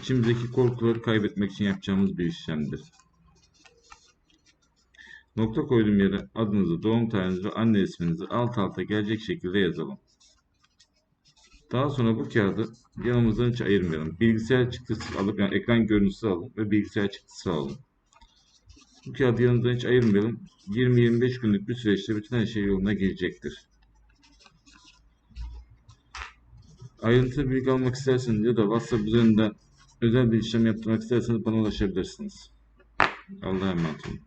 İçimizdeki korkuları kaybetmek için yapacağımız bir işlemdir. Nokta koyduğum yere adınızı, doğum tarihinizi ve anne isminizi alt alta gelecek şekilde yazalım. Daha sonra bu kağıdı yanımızdan hiç ayırmayalım. Bilgisayar çıktısı alıp yani ekran görüntüsü alın ve bilgisayar çıktısı alın. Bu kağıdı yanımızdan hiç ayırmayalım. 20-25 günlük bir süreçte bütün her şey yoluna girecektir. Ayrıntılı bilgi almak isterseniz ya da WhatsApp üzerinden özel bir işlem yaptırmak isterseniz bana ulaşabilirsiniz. Allah'a emanet olun.